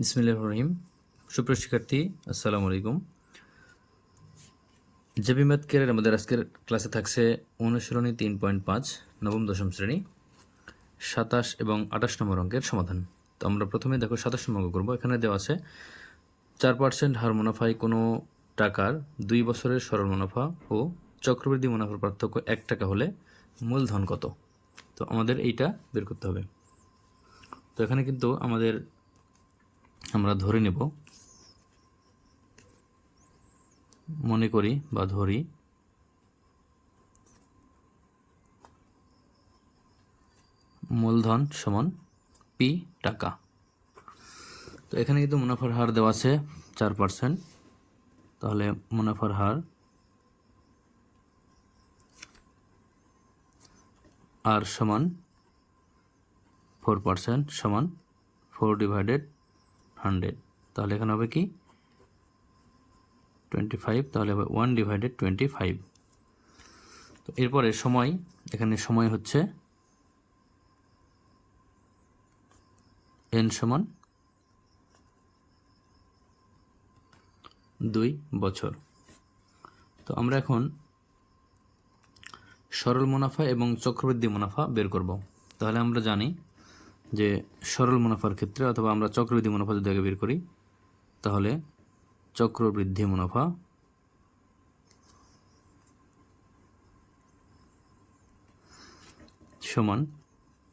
বিসমিল্লাহ রহিম। সুপ্রিয় শিক্ষার্থী, আসসালামু আলাইকুম। জেবি ম্যাথ আমাদের আজকের ক্লাসে থাকছে অনুশীলনী তিন পয়েন্ট পাঁচ, নবম, দশম শ্রেণি, সাতাশ এবং আঠাশ নম্বর অঙ্কের সমাধান। তো আমরা প্রথমে দেখো সাতাশ নম্বর করব। এখানে দেওয়া আছে, চার পার্সেন্ট হার মুনাফায় কোনো টাকার দুই বছরের সরল মুনাফা ও চক্রবৃদ্ধি মুনাফার পার্থক্য এক টাকা হলে মূলধন কত? তো আমাদের এইটা বের করতে হবে। তো এখানে কিন্তু আমাদের আমরা ধরে নেব। মনে করি বা ধরি। মূলধন সমান পি টাকা। তো এখানে কিন্তু মুনাফার হার দেওয়া আছে চার পার্সেন্ট তাহলে মুনাফার হার আর সমান ফোর পার্সেন্ট সমান ফোর ডিভাইডেড হান্ড্রেড তাহলে এখানে হবে কি? টোয়েন্টি ফাইভ তাহলে হবে ওয়ান ডিভাইডেড টোয়েন্টি ফাইভ তো এরপরে সময়, এখানে সময় হচ্ছে এন সমান দুই বছর। তো আমরা এখন সরল মুনাফা এবং চক্রবৃদ্ধি মুনাফা বের করব। তাহলে আমরা জানি যে সরল মুনাফার ক্ষেত্রে অথবা আমরা চক্রবৃদ্ধি মুনাফা যদি আগে বের করি, তাহলে চক্রবৃদ্ধি মুনাফা সমান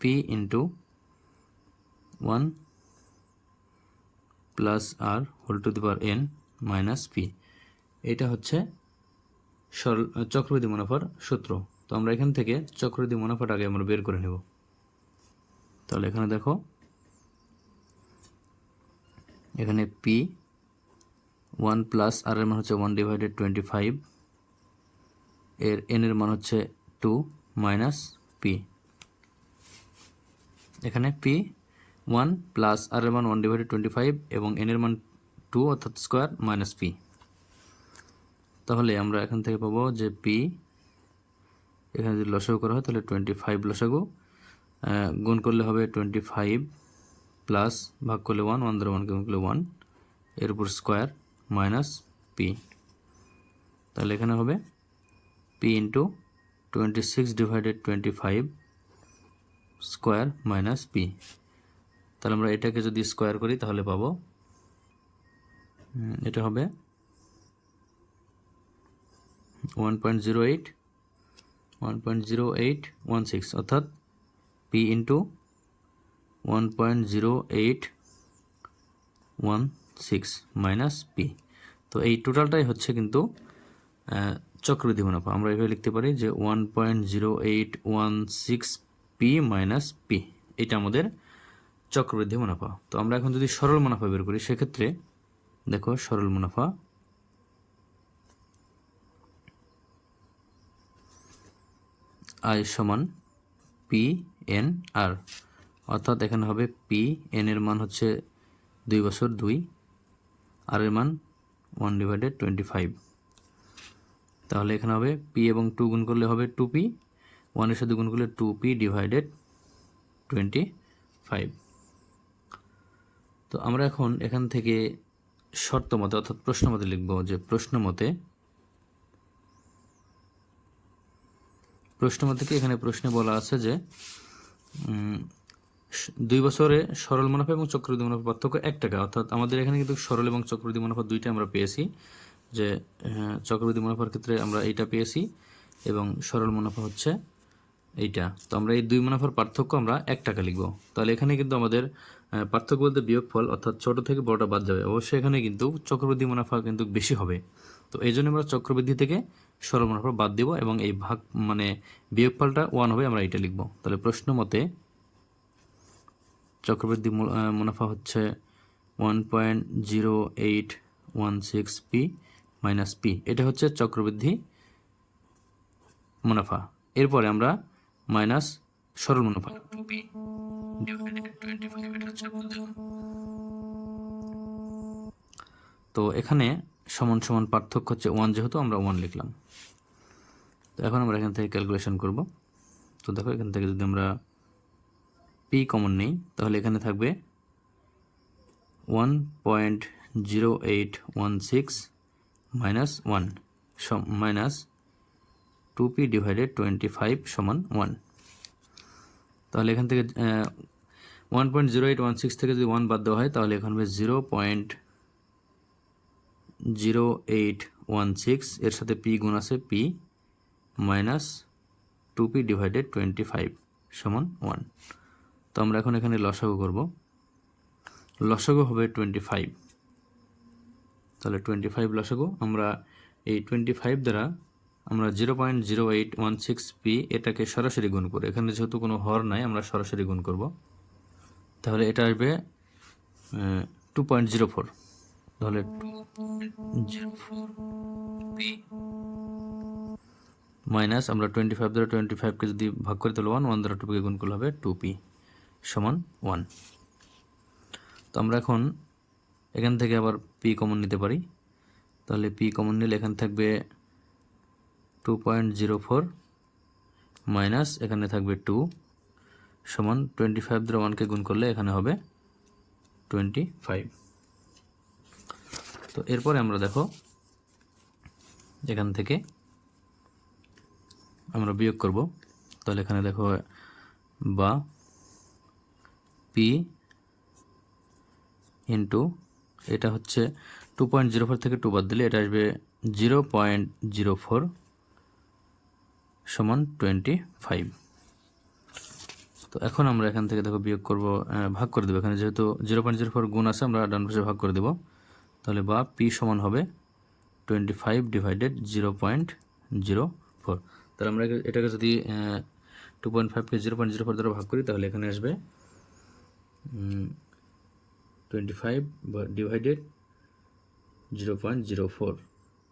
P into one plus R whole to the power N minus P এটা হচ্ছে সরল, চক্রবৃদ্ধি মুনাফার সূত্র। তো আমরা এখান থেকে চক্রবৃদ্ধি মুনাফাটা আগে আমরা বের করে নেব। তাহলে এখানে দেখো। এখানে পি ওয়ান প্লাস আর এর মান হচ্ছে ওয়ান ডিভাইডেড টোয়েন্টি ফাইভ এর এন এর মান হচ্ছে টু মাইনাস পি এখানে পি ওয়ান প্লাস আর এর মান ওয়ান ডিভাইডেড টোয়েন্টি ফাইভ এবং এন এর মান টু অর্থাৎ স্কোয়ার মাইনাস পি তাহলে আমরা এখান থেকে পাবো যে পি এখানে যদি লসাগু করা হয় তাহলে টোয়েন্টি ফাইভ লসাগু গুণ করলে হবে টোয়েন্টি ফাইভ প্লাস ভাগ করলে ওয়ান ওয়ান ধরে ওয়ানকে গুণ করলে ওয়ানের উপর স্কোয়ার মাইনাস পি তাহলে এখানে হবে P into twenty six divided twenty five square minus P তাহলে আমরা এটাকে যদি স্কোয়ার করি, তাহলে পাবো এটা হবে one point zero eight one point zero eight one six অর্থাৎ P into one point zero eight one six minus P তো এই টোটালটাই হচ্ছে কিন্তু চক্রবৃদ্ধি মুনাফা আমরা এভাবে লিখতে পারি যে one point zero eight one six P minus P এটা আমাদের চক্রবৃদ্ধি মুনাফা তো আমরা এখন যদি সরল মুনাফা বের করি, সেক্ষেত্রে দেখো সরল মুনাফা আয় সমান পি এন আর, অর্থাৎ এখানে হবে পি, এন এর মান হচ্ছে দুই বছর দুই, আর এর মান ওয়ান ডিভাইডেড টোয়েন্টি ফাইভ তাহলে এখানে হবে পি এবং টু গুণ করলে হবে টু পি ওয়ানের সাথে গুণ করলে two P divided twenty five তো আমরা এখন এখান থেকে শর্ত মতে, অর্থাৎ প্রশ্ন মতে লিখব যে প্রশ্ন মতে প্রশ্ন মতে কি এখানে প্রশ্নে বলা আছে যে দুই বছরে সরল মুনাফা এবং চক্রবৃদ্ধি মুনাফা পার্থক্য এক টাকা। অর্থাৎ আমাদের এখানে কিন্তু সরল এবং চক্রবৃদ্ধি মুনাফা দুইটা আমরা পেয়েছি, যে চক্রবৃদ্ধি মুনাফার ক্ষেত্রে আমরা এইটা পেয়েছি এবং সরল মুনাফা হচ্ছে এইটা। তো আমরা এই দুই মুনাফার পার্থক্য আমরা এক টাকা লিখব। তাহলে এখানে কিন্তু আমাদের পার্থক্য বলতে বিয়োগফল, অর্থাৎ ছোট থেকে বড়টা বাদ যাবে। অবশ্যই এখানে কিন্তু চক্রবৃদ্ধি মুনাফা কিন্তু বেশি হবে। তো এই জন্য আমরা চক্রবৃদ্ধি থেকে সরল মুনাফা বাদ দিব এবং এই ভাগ মানে বিয়োগফলটা ওয়ান হবে, আমরা এটা লিখব। তাহলে প্রশ্ন মতে চক্রবৃদ্ধি মুনাফা হচ্ছে one point zero eight one six P minus P এটা হচ্ছে চক্রবৃদ্ধি মুনাফা। এরপরে আমরা মাইনাস সরল মুনাফা তো এখানে সমান সমান পার্থক্য হচ্ছে ওয়ান যেহেতু আমরা ওয়ান লিখলাম। তো এখন আমরা এখান থেকে ক্যালকুলেশন করব। তো দেখো এখান থেকে যদি আমরা পি কমন নেই, তাহলে এখানে থাকবে one point zero eight one six minus one minus two P divided twenty five সমান ওয়ান তাহলে এখান থেকে one point zero eight one six থেকে যদি ওয়ান বাদ দেওয়া হয়, তাহলে এখানে zero point zero eight one six, এর সাথে পি গুণ আছে P minus two P divided twenty five সমান ওয়ান। তো আমরা এখন এখানে লসাগু করব। লসাগু হবে টোয়েন্টি ফাইভ। তাহলে টোয়েন্টি ফাইভ লসাগু। আমরা এই টোয়েন্টি ফাইভ দ্বারা আমরা zero point zero eight one six P এটাকে সরাসরি গুণ করব এখানে যেহেতু কোনো হর নাই, আমরা সরাসরি গুণ করব। তাহলে এটা আসবে টু পয়েন্ট জিরো ফোর তাহলে মাইনাস আমরা টোয়েন্টি ফাইভ দ্বারা টোয়েন্টি ফাইভকে যদি ভাগ করে তাহলে ওয়ান ওয়ান দ্বারা টু পিকে গুণ করলে হবে টু পি সমান ওয়ান তো আমরা এখন এখান থেকে আবার পি কমন নিতে পারি। তাহলে পি কমন নিলে এখানে থাকবে two point zero four minus এখানে থাকবে টু সমান টোয়েন্টি ফাইভ দ্বারা ওয়ানকে গুণ করলে এখানে হবে টোয়েন্টি ফাইভ তো এরপরে আমরা দেখো এখান থেকে আমরা বিয়োগ করব। তাহলে এখানে দেখো বা পি ইন্টু এটা হচ্ছে টু পয়েন্ট জিরো ফোর থেকে টু বাদ দিলে এটা আসবে জিরো পয়েন্ট জিরো ফোর সমান টোয়েন্টি ফাইভ তো এখন আমরা এখান থেকে দেখো বিয়োগ করব ভাগ করে দেবো। এখানে যেহেতু জিরো পয়েন্ট জিরো ফোর গুণ আছে, আমরা ডান পাশে ভাগ করে দেবো। তাহলে বা পি সমান হবে twenty five divided zero point zero four তাহলে আমরা এটাকে যদি টু পয়েন্ট ফাইভকে জিরো পয়েন্ট জিরো ফোর দ্বারা ভাগ করি, তাহলে এখানে আসবে twenty five divided zero point zero four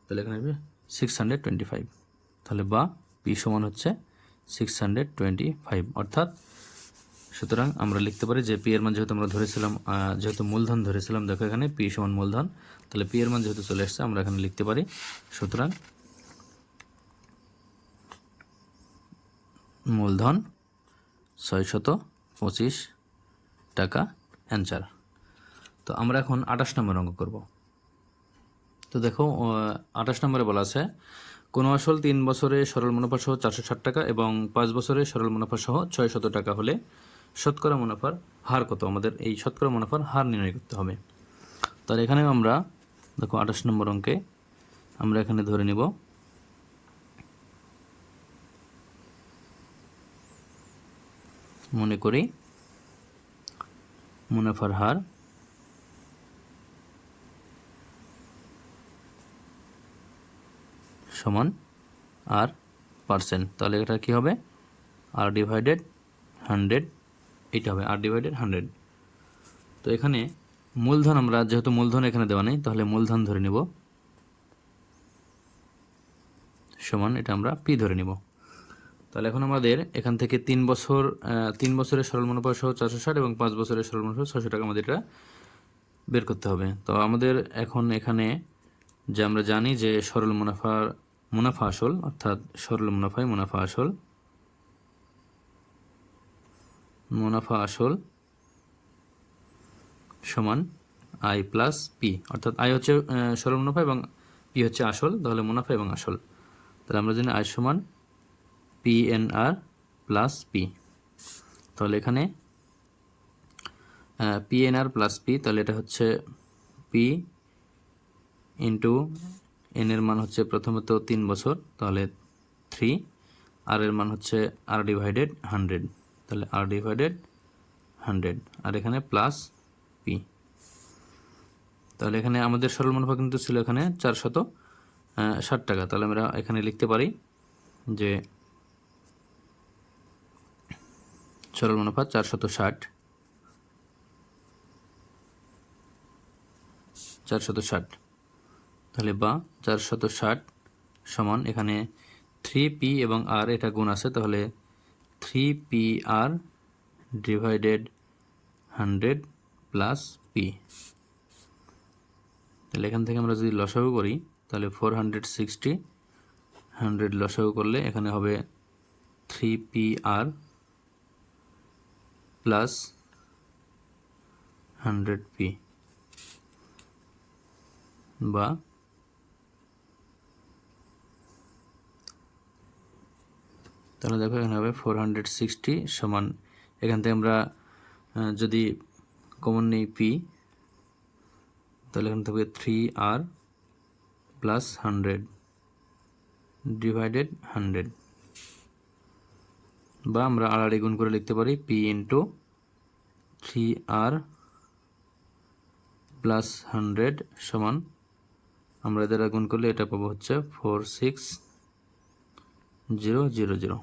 তাহলে এখানে আসবে সিক্স হান্ড্রেড টোয়েন্টি ফাইভ তাহলে বা পি সমান হচ্ছে সিক্স হান্ড্রেড টোয়েন্টি ফাইভ অর্থাৎ সুতরাং আমরা লিখতে পারি যে পি এর মান যেহেতু আমরা ধরেছিলাম যেহেতু মূলধন ধরেছিলাম, দেখো এখানে পি সমান মূলধন। তাহলে পি এর মান যেহেতু চলে এসছে, আমরা এখানে লিখতে পারি। সুতরাং মূলধন ছয়শত পঁচিশ টাকা অ্যান্সার। তো আমরা এখন আঠাশ নম্বর অঙ্ক করব। তো দেখো আঠাশ নম্বরে বলা আছে, কোনো আসল তিন বছরে সরল মুনাফা সহ চারশো ষাট টাকা এবং পাঁচ বছরে সরল মুনাফা সহ ছয় শত টাকা হলে শতকরা মুনাফার হার কত? আমাদের এই শতকরা মুনাফার হার নির্ণয় করতে হবে। তাহলে এখানে আমরা, দেখো আঠাশ নম্বর অঙ্কে, আমরা এখানে ধরে নিব। মনে করি মুনাফার হার সমান আর পার্সেন্ট। তাহলে এটা কী হবে? আর ডিভাইডেড হান্ড্রেড এটা হবে আর ডিভাইডেড হান্ড্রেড তো এখানে মূলধন আমরা, যেহেতু মূলধন এখানে দেওয়া নেই, তাহলে মূলধন ধরে নেব। সমান এটা আমরা পি ধরে নেব। তাহলে এখন আমাদের এখান থেকে তিন বছর তিন বছরের সরল মুনাফা সহ চারশো ষাট এবং পাঁচ বছরের সরল মুনাফা ছশো টাকা আমাদের এটা বের করতে হবে। তো আমাদের এখন এখানে যে আমরা জানি যে সরল মুনাফার, মুনাফা আসল, অর্থাৎ সরল মুনাফায় মুনাফা আসল মুনাফা আসল সমান আই প্লাস পি অর্থাৎ আই হচ্ছে সরল মুনাফা এবং পি হচ্ছে আসল, তাহলে মুনাফা এবং আসল। তাহলে আমরা জানি আই সমান P N R plus P তাহলে এখানে P N R plus P তাহলে এটা হচ্ছে পি ইন্টু এন এর মান হচ্ছে প্রথমত তিন বছর, তাহলে থ্রি আর এর মান হচ্ছে আর ডিভাইডেড হান্ড্রেড তাহলে আর ডিভাইডেড হান্ড্রেড আর এখানে প্লাস পি তাহলে এখানে আমাদের সরল মুনাফা কিন্তু ছিল এখানে চারশত ষাট টাকা। তাহলে আমরা এখানে লিখতে পারি যে সরল মুনাফা চারশত ষাট। চারশত ষাট। তাহলে বা চারশত ষাট সমান এখানে থ্রি পি এবং আর এটা গুণ আছে, তাহলে three P R divided hundred plus P তাহলে এখান থেকে আমরা যদি লসাগু করি, তাহলে ফোর হান্ড্রেড সিক্সটি হান্ড্রেড লসাগু করলে এখানে হবে three P R plus hundred P বা তাহলে দেখো এখানে হবে ফোর হান্ড্রেড সিক্সটি সমান, এখান থেকে আমরা যদি কমন নেই পি তাহলে এখানে থাকবে three R plus hundred divided hundred বা আমরা আড়াআড়ি গুণ করে লিখতে পারি P into three R plus hundred সমান, আমরা এদের গুণ করলে এটা পাবো হচ্ছে four six zero zero zero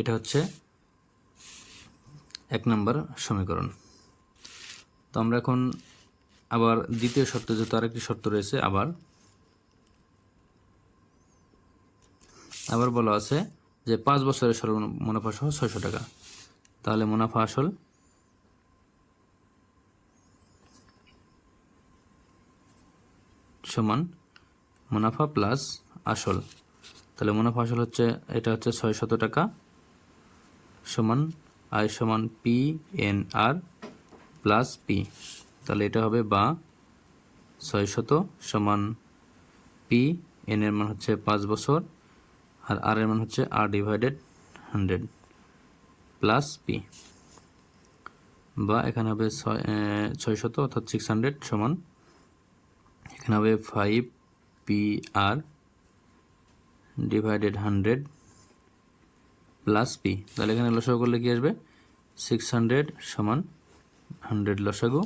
এটা হচ্ছে এক নম্বর সমীকরণ। তো আমরা এখন আবার দ্বিতীয় শর্ত, যেহেতু আরেকটি শর্ত রয়েছে, আবার আবার বলা আছে যে পাঁচ বছরের সর্ব মুনাফা সহ ছয়শো টাকা। তাহলে মুনাফা আসল সমান মুনাফা প্লাস আসল। তাহলে মুনাফা আসল হচ্ছে, এটা হচ্ছে ছয়শত টাকা। সমান আয় সমান P N R plus P তাহলে এটা হবে বা ছয়শত সমান পি এন এর মান হচ্ছে পাঁচ বছর আর আর এর মান হচ্ছে R divided hundred plus P বা এখানে হবে ছয় ছয়শত অর্থাৎ সিক্স হান্ড্রেড সমান এখানে হবে five P R divided hundred plus P তাহলে এখানে লসাগু করলে কি আসবে? সিক্স হান্ড্রেড সমান হান্ড্রেড লসাগু।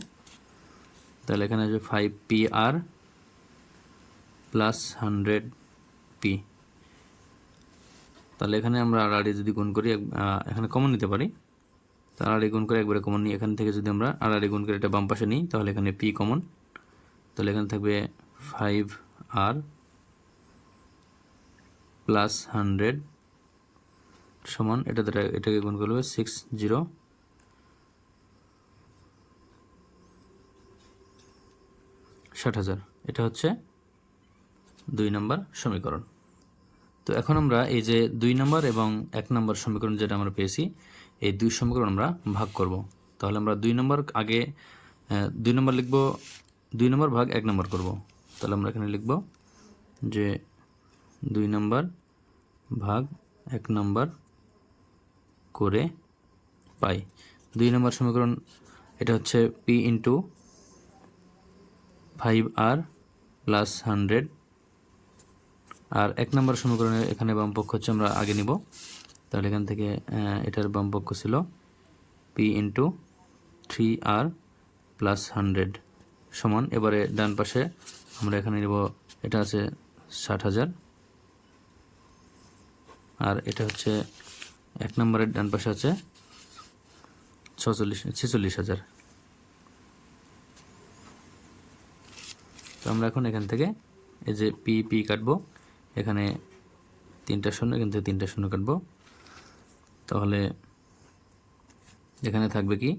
তাহলে এখানে আসবে five P R plus hundred P তাহলে এখানে আমরা আড়াআড়ি যদি গুণ করি এখানে কমন নিতে পারি। তো আড়াআড়ি গুণ করে একবারে কমন নিই এখান থেকে যদি আমরা আড়াআড়ি গুণ করে এটা বাম পাশে নিই, তাহলে এখানে পি কমন তাহলে এখানে থাকবে ফাইভ আর প্লাস হান্ড্রেড সমান, এটা এটাকে গুণ করলে সিক্স জিরো ষাট হাজার, এটা হচ্ছে দুই নম্বর সমীকরণ। তো এখন আমরা এই যে দুই নম্বর এবং এক নম্বর সমীকরণ যেটা আমরা পেয়েছি, এই দুই সমীকরণ আমরা ভাগ করব। তাহলে আমরা দুই নম্বর আগে দুই নম্বর লিখব, দুই নম্বর ভাগ এক নম্বর করব। তাহলে আমরা এখানে লিখব যে দুই নম্বর ভাগ এক নম্বর করে পাই। দুই নম্বর সমীকরণ, এটা হচ্ছে P into five R plus hundred আর এক নম্বর সমীকরণে এখানে বামপক্ষ হচ্ছে আমরা আগে নিব। তাহলে এখান থেকে এটার বামপক্ষ ছিল P into three R plus hundred সমান। এবারে ডান পাশে আমরা এখানে নিব, এটা আছে ষাট হাজার। আর এটা হচ্ছে এক নম্বরের ডান পাশে আছে ছচল্লিশ, ছেচল্লিশ হাজার। তো আমরা এখন এখান থেকে এই যে পি পি কাটবো। এখানে তিনটা শূন্য, এখান থেকে তিনটা শূন্য কাটবো। তাহলে এখানে থাকবে কি?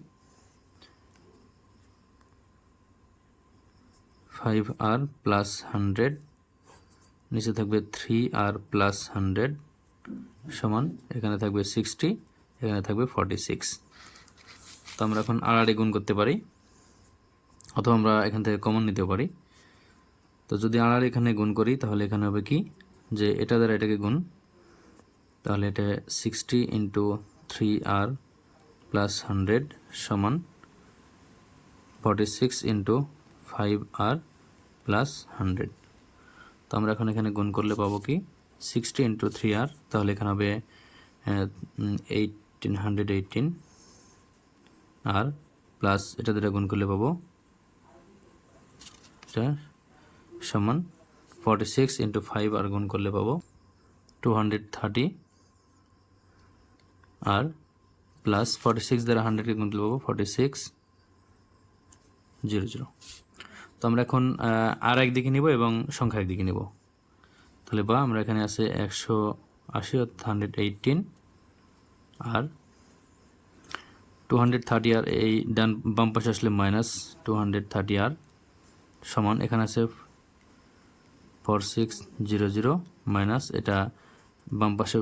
ফাইভ আর প্লাস হান্ড্রেড নিচে থাকবে থ্রি আর প্লাস হান্ড্রেড সমান, এখানে থাকবে সিক্সটি এখানে থাকবে ফর্টি সিক্স তো আমরা এখন আড়াআড়ি গুণ করতে পারি, অথবা আমরা এখান থেকে কমন নিতে পারি। তো যদি আড়াআড়ি এখানে গুণ করি, তাহলে এখানে হবে কি? যে এটা দ্বারা এটাকে গুণ, তাহলে এটা sixty into three R plus hundred সমান forty six into five R plus hundred তো আমরা এখন এখানে গুণ করলে পাবো কি? সিক্সটি ইন্টু থ্রি আর তাহলে এখানে হবে eighteen hundred eighteen R plus এটা দ্বারা গুণ করলে পাবো সমান forty six into five R গুণ করলে পাবো two hundred thirty R plus forty six দ্বারা হান্ড্রেডকে গুণ করলে পাবো ফর্টি সিক্স জিরো জিরো তো আমরা এখন আর একদিকে নিব এবং সংখ্যা একদিকে নিব। তাহলে বা আমরা এখানে আছে একশো আশি hundred eighteen R two hundred thirty R এই ডান বাম পাশে আসলে minus two hundred thirty R সমান। এখানে আছে four six zero zero minus এটা বাম পাশে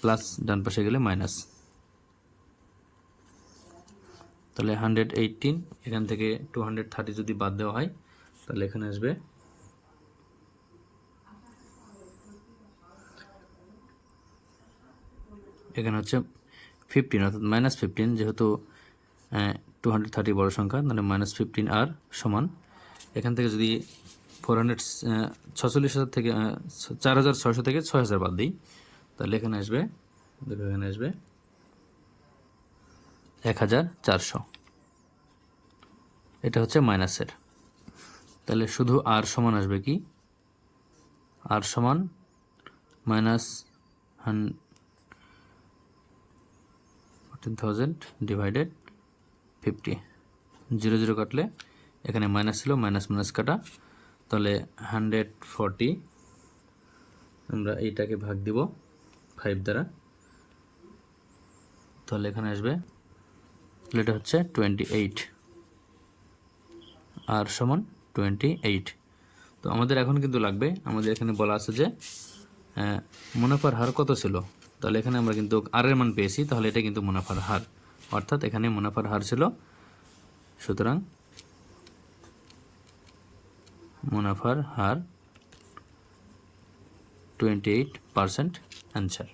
প্লাস ডান পাশে গেলে মাইনাস তাহলে হান্ড্রেড এইটিন এখান থেকে টু হান্ড্রেড থার্টি যদি বাদ দেওয়া হয়, তাহলে এখানে আসবে এখানে হচ্ছে ফিফটিন অর্থাৎ মাইনাস ফিফটিন যেহেতু টু হান্ড্রেড থার্টি বড় সংখ্যা, তাহলে মাইনাস ফিফটিন আর সমান। এখান থেকে যদি ফোর হান্ড্রেড ছচল্লিশ হাজার থেকে চার হাজার ছয়শো থেকে ছয় হাজার বাদ দিই, তাহলে এখানে আসবে, দেখো এখানে আসবে এক হাজার চারশো। এটা হচ্ছে মাইনাসের তাহলে শুধু আর সমান আসবে কি? আর সমান minus fourteen thousand divided fifty zero zero কাটলে এখানে মাইনাস ছিল মাইনাস মাইনাস কাটা। তাহলে হান্ড্রেড ফর্টি আমরা এইটাকে ভাগ দিব ফাইভ দ্বারা। তাহলে এখানে আসবে এটা হচ্ছে টোয়েন্টি এইট আর সমান টোয়েন্টি এইট তো আমাদের এখন কিন্তু লাগবে, আমাদের এখানে বলা আছে যে মুনাফার হার কত ছিল? তাহলে এখানে আমরা কিন্তু আর এর মান পেয়েছি, তাহলে এটা কিন্তু মুনাফার হার। অর্থাৎ এখানে মুনাফার হার ছিল, সুতরাং মুনাফার হার টোয়েন্টি এইট পারসেন্ট অ্যান্সার